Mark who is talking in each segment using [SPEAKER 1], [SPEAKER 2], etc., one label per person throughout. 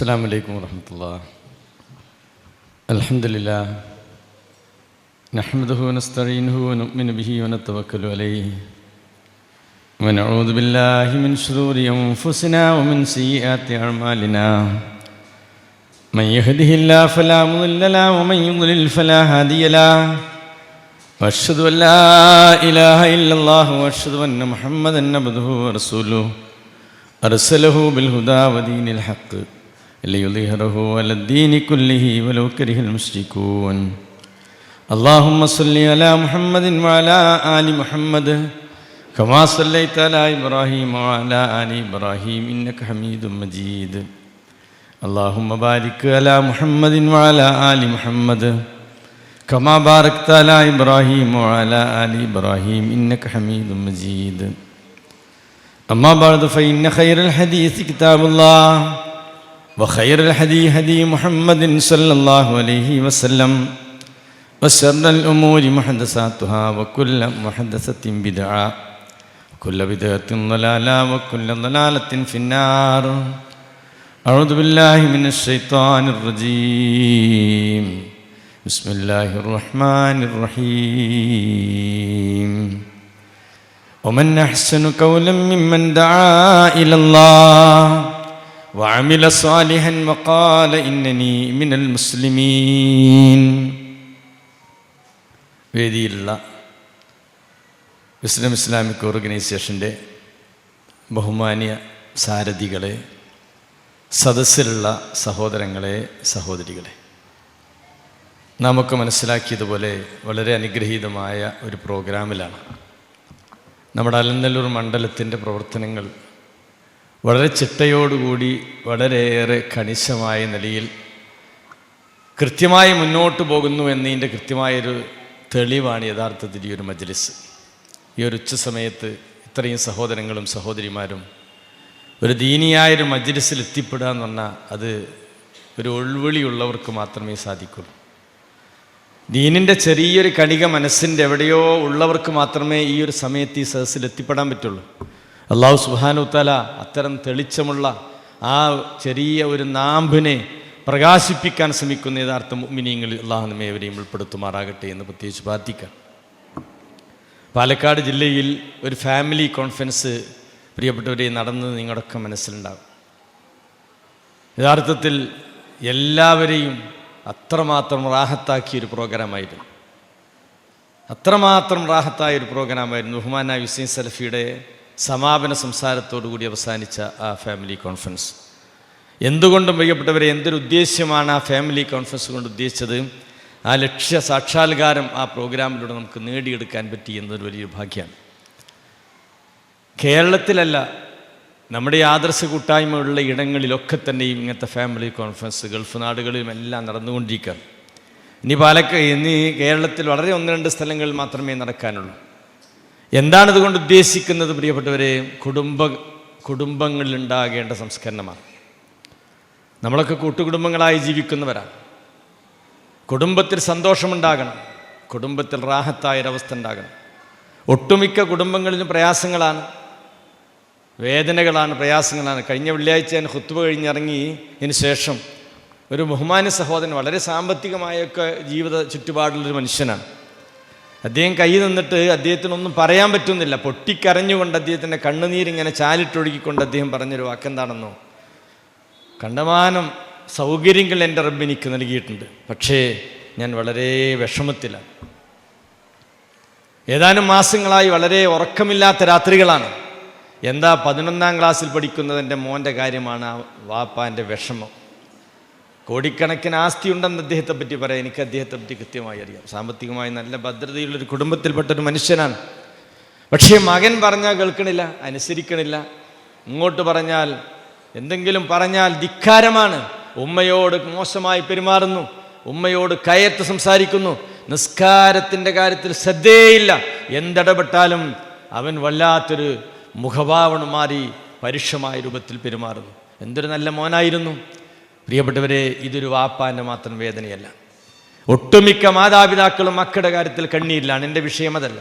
[SPEAKER 1] السلام عليكم ورحمة الله الحمد لله نحمده ونستعينه ونؤمن به ونتوكل عليه ونعوذ بالله من شرور أنفسنا ومن سيئات أعمالنا من يهده الله فلا مضل له ومن يضلل فلا هادي له وأشهد أن لا إله إلا الله وأشهد أن محمدا عبده ورسوله أرسله بالهدى ودين الحق ليظهره على الدين كله ولو كره المشركون اللهم صل على محمد وعلى آل محمد كما صليت على إبراهيم وعلى آل إبراهيم إنك حميد مجيد اللهم بارك على محمد وعلى آل محمد كما باركت على إبراهيم وعلى آل إبراهيم إنك حميد مجيد أما بعد فإن خير الحديث كتاب الله وخير الهدي هدي محمد صلى الله عليه وسلم وشر الأمور محدثاتها وكل محدثة بدعة وكل بدعة ضلالة وكل ضلالة في النار أعوذ بالله من الشيطان الرجيم بسم الله الرحمن الرحيم ومن أحسن قولا ممن دعا إلى الله وعمل صالحا وقال إنني من المسلمين വേദിയിലുള്ള വിസ്ലം Islamic ഓർഗനൈസേഷൻ്റെ ബഹുമാന്യ സാരഥികളെ സദസ്സിലുള്ള സഹോദരങ്ങളെ സഹോദരികളെ നമുക്ക് മനസ്സിലാക്കിയതുപോലെ വളരെ അനുഗ്രഹീതമായ ഒരു പ്രോഗ്രാമിലാണ് നമ്മുടെ അലനല്ലൂർ മണ്ഡലത്തിൻ്റെ പ്രവർത്തനങ്ങൾ വളരെ ചിട്ടയോടുകൂടി വളരെയേറെ കണിശമായ നിലയിൽ കൃത്യമായി മുന്നോട്ട് പോകുന്നു എന്നതിന്റെ കൃത്യമായൊരു തെളിവാണ് യഥാർത്ഥത്തിൽ ഈ ഒരു മജ്ലിസ്. ഈ ഒരു ഉച്ച സമയത്ത് ഇത്രയും സഹോദരങ്ങളും സഹോദരിമാരും ഒരു ദീനിയായൊരു മജ്ലിസിൽ എത്തിപ്പെടുക എന്ന് പറഞ്ഞാൽ അത് ഒരു ഉൾവിളിയുള്ളവർക്ക് മാത്രമേ സാധിക്കുള്ളൂ. ദീനിന്റെ ചെറിയൊരു കണിക മനസ്സിന്റെ എവിടെയോ ഉള്ളവർക്ക് മാത്രമേ ഈ ഒരു സമയത്ത് ഈ സദസ്സിൽ എത്തിപ്പെടാൻ പറ്റുള്ളൂ. അള്ളാഹു സുബാനുത്തല അത്തരം തെളിച്ചമുള്ള ആ ചെറിയ ഒരു നാമ്പിനെ പ്രകാശിപ്പിക്കാൻ ശ്രമിക്കുന്ന യഥാർത്ഥ മിനിയങ്ങളിൽ അള്ളാഹു നമ്മേവരെയും ഉൾപ്പെടുത്തുമാറാകട്ടെ എന്ന് പ്രത്യേകിച്ച് പ്രാർത്ഥിക്കാം. പാലക്കാട് ജില്ലയിൽ ഒരു ഫാമിലി കോൺഫറൻസ് പ്രിയപ്പെട്ടവരെ നടന്നത് നിങ്ങളൊക്കെ മനസ്സിലുണ്ടാകും. യഥാർത്ഥത്തിൽ എല്ലാവരെയും അത്രമാത്രം റാഹത്താക്കിയ ഒരു പ്രോഗ്രാമായിരുന്നു. അത്രമാത്രം റാഹത്തായ ഒരു പ്രോഗ്രാമായിരുന്നു ബഹുമാന വിസൈൻ സലഫിയുടെ സമാപന സംസാരത്തോടു കൂടി അവസാനിച്ച ആ ഫാമിലി കോൺഫറൻസ് എന്തുകൊണ്ടും പ്രിയപ്പെട്ടവരെ എന്തൊരു ഉദ്ദേശ്യമാണ് ആ ഫാമിലി കോൺഫറൻസ് കൊണ്ട് ഉദ്ദേശിച്ചത്? ആ ലക്ഷ്യ സാക്ഷാത്കാരം ആ പ്രോഗ്രാമിലൂടെ നമുക്ക് നേടിയെടുക്കാൻ പറ്റി എന്നൊരു വലിയൊരു ഭാഗ്യമാണ്. കേരളത്തിലല്ല നമ്മുടെ ആദർശ കൂട്ടായ്മയുള്ള ഇടങ്ങളിലൊക്കെ തന്നെയും ഇങ്ങനത്തെ ഫാമിലി കോൺഫറൻസ് ഗൾഫ് നാടുകളിലും എല്ലാം നടന്നുകൊണ്ടിരിക്കുകയാണ്. ഇനി പാലക്ക ഇനി കേരളത്തിൽ വളരെ ഒന്ന് രണ്ട് സ്ഥലങ്ങളിൽ മാത്രമേ നടക്കാനുള്ളൂ. എന്താണ് ഇതുകൊണ്ട് ഉദ്ദേശിക്കുന്നത് പ്രിയപ്പെട്ടവരെ? കുടുംബ കുടുംബങ്ങളിൽ ഉണ്ടാകേണ്ട സംസ്കരണമാണ്. നമ്മളൊക്കെ കൂട്ടുകുടുംബങ്ങളായി ജീവിക്കുന്നവരാണ്. കുടുംബത്തിൽ സന്തോഷമുണ്ടാകണം. കുടുംബത്തിൽ റാഹത്തായൊരവസ്ഥ ഉണ്ടാകണം. ഒട്ടുമിക്ക കുടുംബങ്ങളിലും പ്രയാസങ്ങളാണ്. വേദനകളാണ് പ്രയാസങ്ങളാണ്. കഴിഞ്ഞ വെള്ളിയാഴ്ച ഞാൻ ഹുത്തുവ കഴിഞ്ഞിറങ്ങി ഇതിന് ശേഷം ഒരു ബഹുമാന സഹോദരൻ വളരെ സാമ്പത്തികമായൊക്കെ ജീവിത ചുറ്റുപാടുള്ളൊരു മനുഷ്യനാണ്. അദ്ദേഹം കൈ നിന്നിട്ട് അദ്ദേഹത്തിനൊന്നും പറയാൻ പറ്റുന്നില്ല. പൊട്ടിക്കരഞ്ഞുകൊണ്ട് അദ്ദേഹത്തിന്റെ കണ്ണുനീരിങ്ങനെ ചാലിട്ടൊഴുകിക്കൊണ്ട് അദ്ദേഹം പറഞ്ഞൊരു വാക്കെന്താണെന്നോ? കണ്ടമാനം സൗകര്യങ്ങൾ എന്റെ റബ്ബ് എനിക്ക് നൽകിയിട്ടുണ്ട്. പക്ഷേ ഞാൻ വളരെ വിഷമത്തിലാണ്. ഏതാനും മാസങ്ങളായി വളരെ ഉറക്കമില്ലാത്ത രാത്രികളാണ്. എന്താ പതിനൊന്നാം ക്ലാസ്സിൽ പഠിക്കുന്നതിന്റെ മോന്റെ കാര്യമാണ് ആ വാപ്പാന്റെ വിഷമം. കോടിക്കണക്കിന് ആസ്തി ഉണ്ടെന്ന് അദ്ദേഹത്തെ പറ്റി പറയാം. എനിക്ക് അദ്ദേഹത്തെ പറ്റി കൃത്യമായി അറിയാം. സാമ്പത്തികമായി നല്ല ഭദ്രതയുള്ളൊരു കുടുംബത്തിൽപ്പെട്ട ഒരു മനുഷ്യനാണ്. പക്ഷേ മകൻ പറഞ്ഞാൽ കേൾക്കണില്ല അനുസരിക്കണില്ല. ഇങ്ങോട്ട് പറഞ്ഞാൽ എന്തെങ്കിലും പറഞ്ഞാൽ ധിക്കാരമാണ്. ഉമ്മയോട് മോശമായി പെരുമാറുന്നു. ഉമ്മയോട് കയത്ത് സംസാരിക്കുന്നു. നിസ്കാരത്തിന്റെ കാര്യത്തിൽ ശ്രദ്ധേയില്ല. എന്തിടപെട്ടാലും അവൻ വല്ലാത്തൊരു മുഖഭാവണം മാറി പരുഷമായ രൂപത്തിൽ പെരുമാറുന്നു. എന്തൊരു നല്ല മോനായിരുന്നു. പ്രിയപ്പെട്ടവരെ ഇതൊരു വാപ്പാന്റെ മാത്രം വേദനയല്ല. ഒട്ടുമിക്ക മാതാപിതാക്കളും മക്കളുടെ കാര്യത്തിൽ കണ്ണീരിലാണ്. എന്റെ വിഷയം അതല്ല.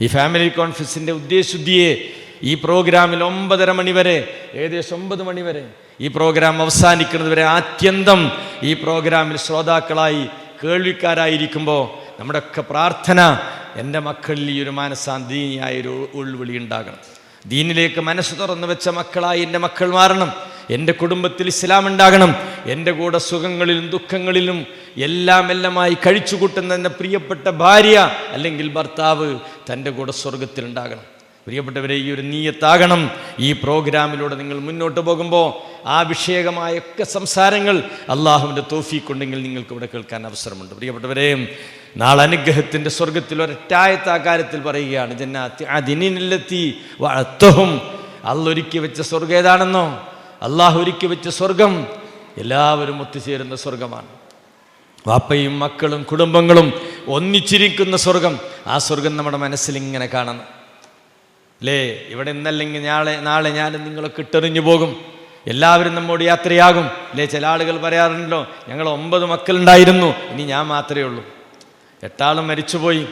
[SPEAKER 1] ഈ ഫാമിലി കോൺഫറൻസിന്റെ ഉദ്ദേശശുദ്ധിയെ ഈ പ്രോഗ്രാമിൽ ഒമ്പതര മണിവരെ ഏകദേശം ഒമ്പത് മണിവരെ ഈ പ്രോഗ്രാം അവസാനിക്കുന്നത് വരെ ആത്യന്തം ഈ പ്രോഗ്രാമിൽ ശ്രോതാക്കളായി കേൾവിക്കാരായിരിക്കുമ്പോൾ നമ്മുടെയൊക്കെ പ്രാർത്ഥന എന്റെ മക്കളിൽ ഈ ഒരു മനസാന്തീനിയായ ഒരു ഉൾവിളി ഉണ്ടാകണം. ദീനിലേക്ക് മനസ്സ് തുറന്നു വെച്ച മക്കളായി എന്റെ മക്കൾ മാറണം. എന്റെ കുടുംബത്തിൽ ഇസ്ലാം ഉണ്ടാകണം. എന്റെ കൂടെ സുഖങ്ങളിലും ദുഃഖങ്ങളിലും എല്ലാം എല്ലാമായി കഴിച്ചു കൂട്ടുന്ന എന്റെ പ്രിയപ്പെട്ട ഭാര്യ അല്ലെങ്കിൽ ഭർത്താവ് തന്റെ കൂടെ സ്വർഗത്തിലുണ്ടാകണം പ്രിയപ്പെട്ടവരെ ഈ ഒരു നീയത്താകണം. ഈ പ്രോഗ്രാമിലൂടെ നിങ്ങൾ മുന്നോട്ട് പോകുമ്പോൾ ആ വിഷയകമായ ഒക്കെ സംസാരങ്ങൾ അള്ളാഹുവിന്റെ തോഫിക്കുണ്ടെങ്കിൽ നിങ്ങൾക്ക് ഇവിടെ കേൾക്കാൻ അവസരമുണ്ട്. പ്രിയപ്പെട്ടവരെ നാളെ അനുഗ്രഹത്തിന്റെ സ്വർഗത്തിൽ ഒരറ്റായത്ത കാര്യത്തിൽ പറയുകയാണ്. ജന്നാത്തി അതിനിലെത്തി വളർത്തവും അല്ലൊരുക്കി വെച്ച സ്വർഗം ഏതാണെന്നോ? അള്ളാഹു ഒരുക്കി വെച്ച സ്വർഗം എല്ലാവരും ഒത്തുചേരുന്ന സ്വർഗമാണ്. വാപ്പയും മക്കളും കുടുംബങ്ങളും ഒന്നിച്ചിരിക്കുന്ന സ്വർഗം. ആ സ്വർഗം നമ്മുടെ മനസ്സിൽ ഇങ്ങനെ കാണണം. അല്ലേ ഇവിടെ ഇന്നല്ലെങ്കിൽ നാളെ നാളെ ഞാനും നിങ്ങളൊക്കെ ഇട്ടെറിഞ്ഞു പോകും. എല്ലാവരും നമ്മോട് യാത്രയാകും. അല്ലേ ചില ആളുകൾ പറയാറുണ്ടല്ലോ ഞങ്ങൾ ഒമ്പത് മക്കളുണ്ടായിരുന്നു ഇനി ഞാൻ മാത്രമേ ഉള്ളൂ. എട്ടാളും മരിച്ചുപോയി.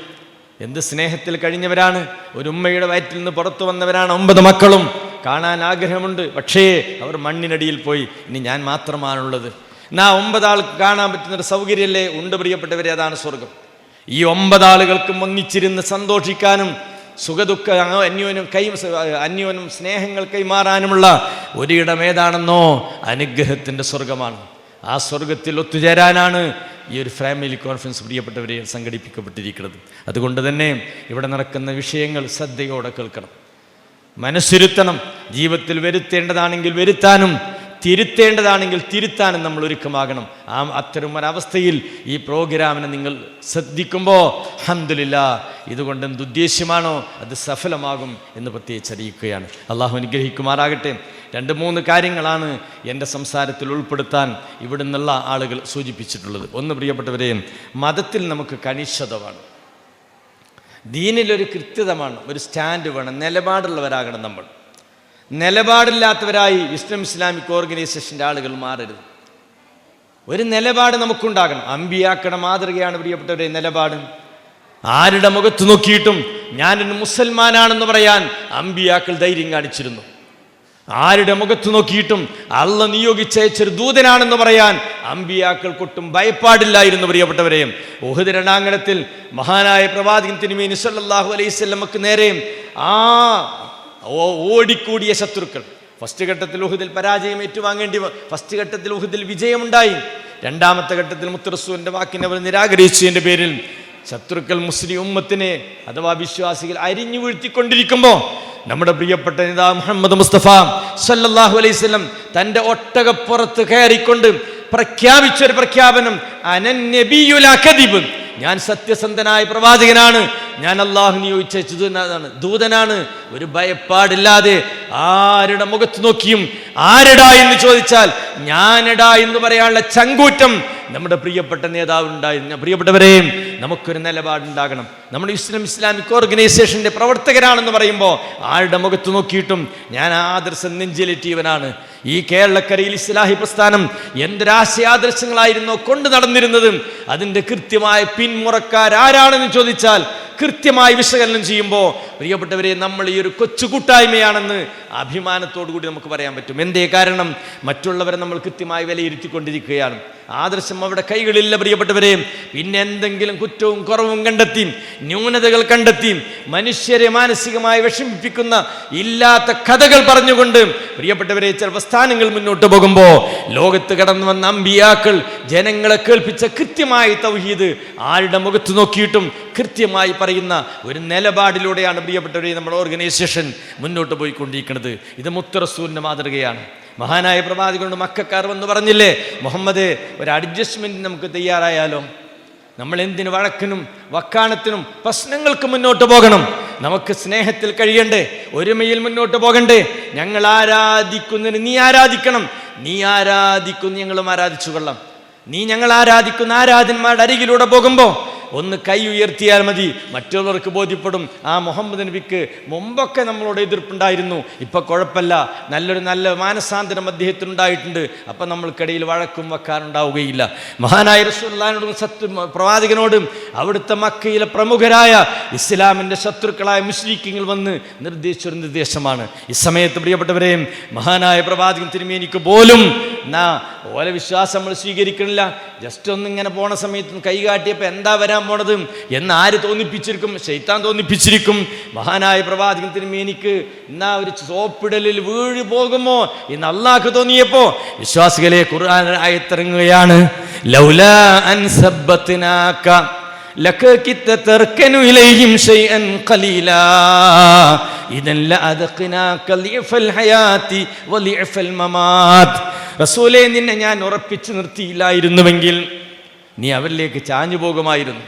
[SPEAKER 1] എന്ത് സ്നേഹത്തിൽ കഴിഞ്ഞവരാണ്? ഒരു ഉമ്മയുടെ വയറ്റിൽ നിന്ന് പുറത്തു വന്നവരാണ് ഒമ്പത് മക്കളും. കാണാൻ ആഗ്രഹമുണ്ട്. പക്ഷേ അവർ മണ്ണിനടിയിൽ പോയി. ഇനി ഞാൻ മാത്രമാണുള്ളത്. എന്നാ ഒമ്പതാൾക്ക് കാണാൻ പറ്റുന്നൊരു സൗകര്യമല്ലേ? ഉണ്ട് പ്രിയപ്പെട്ടവരെ അതാണ് സ്വർഗം ഈ ഒമ്പതാളുകൾക്കും വങ്ങിച്ചിരുന്ന് സന്തോഷിക്കാനും സുഖദുഃഖ അന്യോനും കൈ അന്യോനും സ്നേഹങ്ങൾ കൈമാറാനുമുള്ള ഒരിടം ഏതാണെന്നോ അനുഗ്രഹത്തിന്റെ സ്വർഗമാണ് ആ സ്വർഗത്തിൽ ഒത്തുചേരാനാണ് ഈ ഒരു ഫാമിലി കോൺഫറൻസ് പ്രിയപ്പെട്ടവരെ സംഘടിപ്പിക്കപ്പെട്ടിരിക്കുന്നത്. അതുകൊണ്ട് തന്നെ ഇവിടെ നടക്കുന്ന വിഷയങ്ങൾ ശ്രദ്ധയോടെ കേൾക്കണം. മനസ്സിരുത്തണം. ജീവിതത്തിൽ വരുത്തേണ്ടതാണെങ്കിൽ വരുത്താനും തിരുത്തേണ്ടതാണെങ്കിൽ തിരുത്താനും നമ്മൾ ഒരുക്കമാകണം. ആ അത്തരം ഒരവസ്ഥയിൽ ഈ പ്രോഗ്രാമിനെ നിങ്ങൾ ശ്രദ്ധിക്കുമ്പോൾ അഹമ്മദില്ല ഇതുകൊണ്ട് ഉദ്ദേശ്യമാണോ അത് സഫലമാകും എന്ന് പ്രത്യേകിച്ച് അറിയിക്കുകയാണ്. അള്ളാഹു അനുഗ്രഹിക്കുമാറാകട്ടെ. രണ്ട് മൂന്ന് കാര്യങ്ങളാണ് എന്റെ സംസാരത്തിൽ ഉൾപ്പെടുത്താൻ ഇവിടെ നിന്നുള്ള ആളുകൾ സൂചിപ്പിച്ചിട്ടുള്ളത്. ഒന്ന് പ്രിയപ്പെട്ടവരെയും മതത്തിൽ നമുക്ക് കണിശത വേണം ദീനിലൊരു കൃത്യതമാണ് ഒരു സ്റ്റാൻഡ് വേണം നിലപാടുള്ളവരാകണം നമ്മൾ. നിലപാടില്ലാത്തവരായി ഇസ്ലാം ഇസ്ലാമിക് ഓർഗനൈസേഷന്റെ ആളുകൾ മാറരുത്. ഒരു നിലപാട് നമുക്കുണ്ടാകണം. അമ്പിയാക്കണ മാതൃകയാണ് പ്രിയപ്പെട്ടവരെ നിലപാട്. ആരുടെ മുഖത്ത് നോക്കിയിട്ടും ഞാനൊരു മുസൽമാനാണെന്ന് പറയാൻ അമ്പിയാക്കൾ ധൈര്യം കാണിച്ചിരുന്നു. ആരുടെ മുഖത്ത് നോക്കിയിട്ടും അള്ള നിയോഗിച്ചയച്ചൊരു ദൂതനാണെന്ന് പറയാൻ അമ്പിയാക്കൾക്കൊട്ടും ഭയപ്പാടില്ലായിരുന്നു പ്രിയപ്പെട്ടവരെ. ഉഹദ് രണാങ്കണത്തിൽ മഹാനായ പ്രവാചകൻ തിരുമേനി സല്ലല്ലാഹു അലൈഹി സ്വല്ലമക്ക് നേരെ ആ ഓടിക്കൂടിയ ശത്രുക്കൾ. ഫസ്റ്റ് ഘട്ടത്തിൽ ഉഹുദിൽ പരാജയം ഏറ്റുവാങ്ങേണ്ടി ഫസ്റ്റ് ഘട്ടത്തിൽ ഉഹുദിൽ വിജയമുണ്ടായി. രണ്ടാമത്തെ ഘട്ടത്തിൽ മുത്തറസുവിന്റെ വാക്കിനെ അവർ നിരാകരിച്ചതിന്റെ പേരിൽ ശത്രുക്കൾ മുസ്ലിം ഉമ്മത്തിനെ അഥവാ വിശ്വാസികൾ അരിഞ്ഞു വീഴ്ത്തിക്കൊണ്ടിരിക്കുമ്പോൾ നമ്മുടെ പ്രിയപ്പെട്ട നേതാ മുഹമ്മദ് മുസ്തഫ സല്ലാഹു അലൈഹി വസല്ലം തന്റെ ഒട്ടകപ്പുറത്ത് കയറിക്കൊണ്ട് പ്രഖ്യാപിച്ചൊരു പ്രഖ്യാപനം അനന്നബിയുൽ അകദിബ്. ഞാൻ സത്യസന്ധനായ പ്രവാചകനാണ്. ഞാൻ അള്ളാഹു നിയോഗിച്ച ദൂതനാണ്. ഒരു ഭയപ്പാടില്ലാതെ ആരുടെ മുഖത്ത് നോക്കിയും ആരെടാ എന്ന് ചോദിച്ചാൽ ഞാനെടാ എന്ന് പറയാനുള്ള ചങ്കൂറ്റം നമ്മുടെ പ്രിയപ്പെട്ട നേതാവ് പ്രിയപ്പെട്ടവരെയും പ്രിയപ്പെട്ടവരെ നമുക്കൊരു നിലപാടുണ്ടാകണം. നമ്മുടെ ഇസ്ലാം ഇസ്ലാമിക് ഓർഗനൈസേഷന്റെ പ്രവർത്തകരാണെന്ന് പറയുമ്പോൾ ആരുടെ മുഖത്ത് നോക്കിയിട്ടും ഞാൻ ആദർശം നെഞ്ചിലേറ്റിയവനാണ്. ഈ കേരളക്കരയിൽ ഇസ്ലാഹി പ്രസ്ഥാനം എന്തൊരാശയാദർശങ്ങളായിരുന്നോ കൊണ്ടു നടന്നിരുന്നത് അതിന്റെ കൃത്യമായ പിന്മുറക്കാരാരാണെന്ന് ചോദിച്ചാൽ കൃത്യമായി വിശകലനം ചെയ്യുമ്പോൾ പ്രിയപ്പെട്ടവരെ നമ്മൾ ഈ ഒരു കൊച്ചു കൂട്ടായ്മയാണെന്ന് അഭിമാനത്തോടു കൂടി നമുക്ക് പറയാൻ പറ്റും. എന്തേ കാരണം? മറ്റുള്ളവരെ നമ്മൾ കൃത്യമായി വിലയിരുത്തിക്കൊണ്ടിരിക്കുകയാണ്. ആദർശം അവിടെ കൈകളില്ല പ്രിയപ്പെട്ടവരെ. പിന്നെ എന്തെങ്കിലും കുറ്റവും കുറവും കണ്ടെത്തി ന്യൂനതകൾ കണ്ടെത്തി മനുഷ്യരെ മാനസികമായി വിഷമിപ്പിക്കുന്ന ഇല്ലാത്ത കഥകൾ പറഞ്ഞുകൊണ്ട് പ്രിയപ്പെട്ടവരെ ചില പ്രസ്ഥാനങ്ങൾ മുന്നോട്ട് പോകുമ്പോൾ ലോകത്ത് കടന്നു വന്ന അമ്പിയാക്കൾ ജനങ്ങളെ കേൾപ്പിച്ച കൃത്യമായി തൗഹീദ് ആരുടെ മുഖത്ത് നോക്കിയിട്ടും കൃത്യമായി പറയുന്ന ഒരു നിലപാടിലൂടെയാണ് പ്രിയപ്പെട്ടവരെ നമ്മുടെ ഓർഗനൈസേഷൻ മുന്നോട്ട് പോയിക്കൊണ്ടിരിക്കുന്നത്. ഇത് മുത്തറസൂലിന്റെ മാതൃകയാണ്. മഹാനായ പ്രവാദികളുടെ മക്കാർ വന്ന് പറഞ്ഞില്ലേ മുഹമ്മദ് ഒരു അഡ്ജസ്റ്റ്മെന്റ് നമുക്ക് തയ്യാറായാലോ? നമ്മൾ എന്തിന് വഴക്കിനും വക്കാനത്തിനും പ്രശ്നങ്ങൾക്ക് മുന്നോട്ട് പോകണം. നമുക്ക് സ്നേഹത്തിൽ കഴിയണ്ടേ ഒരുമയിൽ മുന്നോട്ട് പോകണ്ടേ. ഞങ്ങൾ ആരാധിക്കുന്നതിന് നീ ആരാധിക്കണം. നീ ആരാധിക്കുന്ന ഞങ്ങളും ആരാധിച്ചു കൊള്ളാം നീ ഞങ്ങൾ ആരാധിക്കുന്ന ആരാധന്മാരുടെ അരികിലൂടെ പോകുമ്പോൾ ഒന്ന് കൈ ഉയർത്തിയാൽ മതി. മറ്റുള്ളവർക്ക് ബോധ്യപ്പെടും. ആ മുഹമ്മദ് നബിക്ക് മുമ്പൊക്കെ നമ്മളോട് എതിർപ്പുണ്ടായിരുന്നു. ഇപ്പം കുഴപ്പമില്ല. നല്ലൊരു നല്ല മാനസാന്തരം അദ്ദേഹത്തിനുണ്ടായിട്ടുണ്ട്. അപ്പം നമ്മൾക്കിടയിൽ വഴക്കും വെക്കാനുണ്ടാവുകയില്ല മഹാനായ റസൂല്ലാനോടും സത്യ പ്രവാചകനോടും അവിടുത്തെ മക്കയിലെ പ്രമുഖരായ ഇസ്ലാമിന്റെ ശത്രുക്കളായ മുസ്ലിക്കിങ്ങൾ വന്ന് നിർദ്ദേശിച്ചൊരു നിർദ്ദേശമാണ്. ഈ സമയത്ത് പ്രിയപ്പെട്ടവരെ മഹാനായ പ്രവാചകൻ തിരുമേനിക്ക് പോലും ഓലെ വിശ്വാസം നമ്മൾ സ്വീകരിക്കണില്ല. ജസ്റ്റ് ഒന്നിങ്ങനെ പോണ സമയത്ത് കൈകാട്ടിയപ്പോൾ എന്താ വരാൻ പോണത് എന്ന് ആര് തോന്നിപ്പിച്ചിരിക്കും ശൈത്താൻ തോന്നിപ്പിച്ചിരിക്കും മഹാനായ പ്രവാചകൻ തിരുമേനിക്ക് എന്നാ ഒരു സോപ്പിടലിൽ വീഴ് പോകുമോ എന്ന് അള്ളാഹ് തോന്നിയപ്പോ വിശ്വാസികളെ ഖുർആൻ ആയത്തിറങ്ങുകയാണ് ലൗലാ അൻ സബ്ബത്തിനാക്ക لكدت تركن إليهم شيئا قليلا إذا لأذقناك ضعف الحياة وضعف الممات റസൂലെ നിന്നെ ഞാൻ ഉറപ്പിച്ചു നിർത്തിയില്ലായിരുന്നുവെങ്കിൽ നീ അവരിലേക്ക് ചാഞ്ഞു പോകുമായിരുന്നു.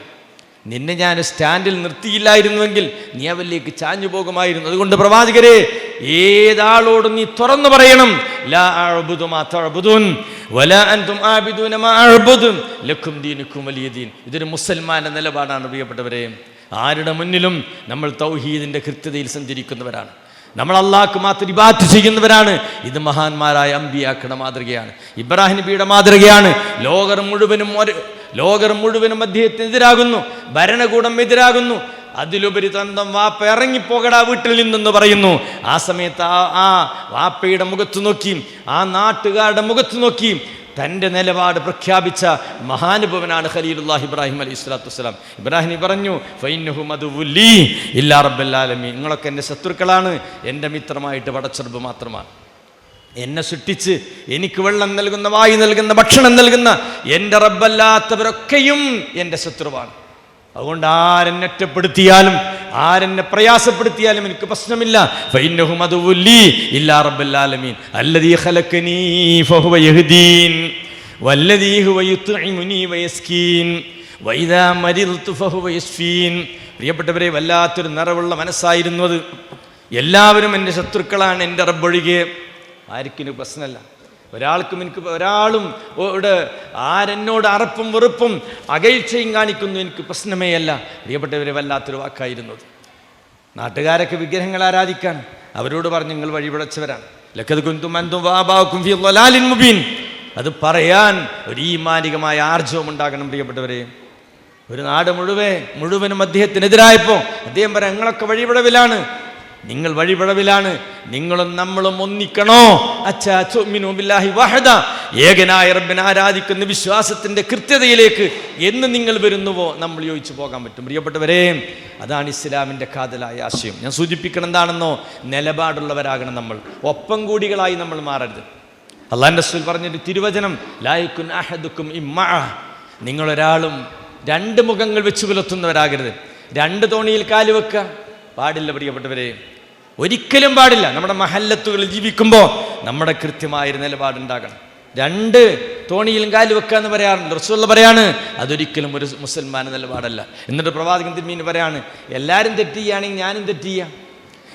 [SPEAKER 1] നിന്നെ ഞാൻ സ്റ്റാൻഡിൽ നിർത്തിയില്ലായിരുന്നുവെങ്കിൽ നീ അവരിലേക്ക് ചാഞ്ഞു പോകുമായിരുന്നു. അതുകൊണ്ട് പ്രവാചകരെ ഏതാളോടും നീ തുറന്നു പറയണം? ഇതൊരു മുസൽമാന്റെ നിലപാടാണ് പ്രിയപ്പെട്ടവരെ. ആരുടെ മുന്നിലും നമ്മൾ തൗഹീദിന്റെ കൃത്യതയിൽ സഞ്ചരിക്കുന്നവരാണ്. നമ്മൾ അള്ളാഹ്ക്ക് മാത്രം ഇബാറ്റ് ചെയ്യുന്നവരാണ്. ഇത് മഹാന്മാരായ അമ്പിയാക്കുന്ന മാതൃകയാണ്. ഇബ്രാഹിം നബിയുടെ മാതൃകയാണ്. ലോകർ മുഴുവനും ഒരു ലോകർ മുഴുവനും അദ്ദേഹത്തിനെതിരാകുന്നു ഭരണകൂടം എതിരാകുന്നു. അതിലുപരി തന്തം വാപ്പ ഇറങ്ങിപ്പോകടാ വീട്ടിൽ നിന്നെന്ന് പറയുന്നു. ആ സമയത്ത് ആ ആ വാപ്പയുടെ മുഖത്ത് നോക്കി ആ നാട്ടുകാരുടെ മുഖത്ത് നോക്കി തന്റെ നിലപാട് പ്രഖ്യാപിച്ച മഹാനുഭവനാണ് ഖലീലുല്ലാഹ് ഇബ്രാഹിം അലൈഹി സ്വലാത്തു വസ്സലാം. ഇബ്രാഹിം പറഞ്ഞു ഫൈനഹു ഇല്ലാ റബ്ബല്ലാലമി നിങ്ങളൊക്കെ എന്റെ ശത്രുക്കളാണ് എന്റെ മിത്രമായിട്ട് പടച്ചെറുപ്പ് മാത്രമാണ്. എന്നെ സൃഷ്ടിച്ച് എനിക്ക് വെള്ളം നൽകുന്ന വായു നൽകുന്ന ഭക്ഷണം നൽകുന്ന എന്റെ റബ്ബല്ലാത്തവരൊക്കെയും എന്റെ ശത്രുവാണ്. അതുകൊണ്ട് ആരെന്നെ ഒറ്റപ്പെടുത്തിയാലും ആരെന്നെ പ്രയാസപ്പെടുത്തിയാലും എനിക്ക് പ്രശ്നമില്ല. ഇല്ലാ അല്ലദീ ഖലഖനീ വല്ലദീ പ്രിയപ്പെട്ടവരെ വല്ലാത്തൊരു നിറവുള്ള മനസ്സായിരുന്നു അത്. എല്ലാവരും എന്റെ ശത്രുക്കളാണ് എന്റെ റബ്ബൊഴികെ. ആർക്കിനും പ്രശ്നമല്ല. ഒരാൾക്കും എനിക്ക് ഒരാളും ഇവിടെ ആരെന്നോട് അറപ്പും വെറുപ്പും അകൈച്ചയും കാണിക്കുന്നു എനിക്ക് പ്രശ്നമേ അല്ല. പ്രിയപ്പെട്ടവരെ വല്ലാത്തൊരു വാക്കായിരുന്നത് നാട്ടുകാരൊക്കെ വിഗ്രഹങ്ങൾ ആരാധിക്കാൻ അവരോട് പറഞ്ഞു നിങ്ങൾ വഴിപിടച്ചവരാണ് ലക്കത് കുന്തും അന്തും വാബാക്കും മുബീൻ. അത് പറയാൻ ഒരു ഈമാനികമായ ആർജവം ഉണ്ടാകണം പ്രിയപ്പെട്ടവരെ. ഒരു നാട് മുഴുവൻ മുഴുവനും അദ്ദേഹത്തിനെതിരായപ്പോൾ അദ്ദേഹം പറയാം നിങ്ങളൊക്കെ വഴിപിടവിലാണ് നിങ്ങൾ വഴിപിഴവിലാണ് നിങ്ങളും നമ്മളും ഒന്നിക്കണോ? ഏകനായ റബ്ബിനെ ആരാധിക്കുന്ന വിശ്വാസത്തിന്റെ കൃത്യതയിലേക്ക് എന്ന് നിങ്ങൾ വരുന്നുവോ? നമ്മൾ യോജിച്ചു പോകാൻ പറ്റും. പ്രിയപ്പെട്ടവരെ അതാണ് ഇസ്ലാമിന്റെ കാതലായ ആശയം. ഞാൻ സൂചിപ്പിക്കണം എന്താണെന്നോ? നിലപാടുള്ളവരാകണം നമ്മൾ. ഒപ്പം കൂടികളായി നമ്മൾ മാറരുത്. അള്ളാൻ റസൂൽ പറഞ്ഞൊരു തിരുവചനം ലായിക്കുൻ അഹദുക്കും ഇമ്മ. നിങ്ങളൊരാളും രണ്ട് മുഖങ്ങൾ വെച്ച് പുലർത്തുന്നവരാകരുത്. രണ്ട് തോണിയിൽ കാൽ വെക്കുക. പാടില്ല പ്രിയപ്പെട്ടവരെ. ഒരിക്കലും പാടില്ല. നമ്മുടെ മഹല്ലത്തുകളിൽ ജീവിക്കുമ്പോൾ നമ്മുടെ കൃത്യമായൊരു നിലപാടുണ്ടാകണം. രണ്ട് തോണിയിലും കാൽ വെക്കുക എന്ന് പറയാറുണ്ട്. റസൂള്ള പറയാണ് അതൊരിക്കലും ഒരു മുസൽമാന നിലപാടല്ല. എന്നിട്ട് പ്രവാചകൻ തിരുമീൻ പറയാണ് എല്ലാവരും തെറ്റ് ചെയ്യുകയാണെങ്കിൽ ഞാനും തെറ്റ് ചെയ്യാം.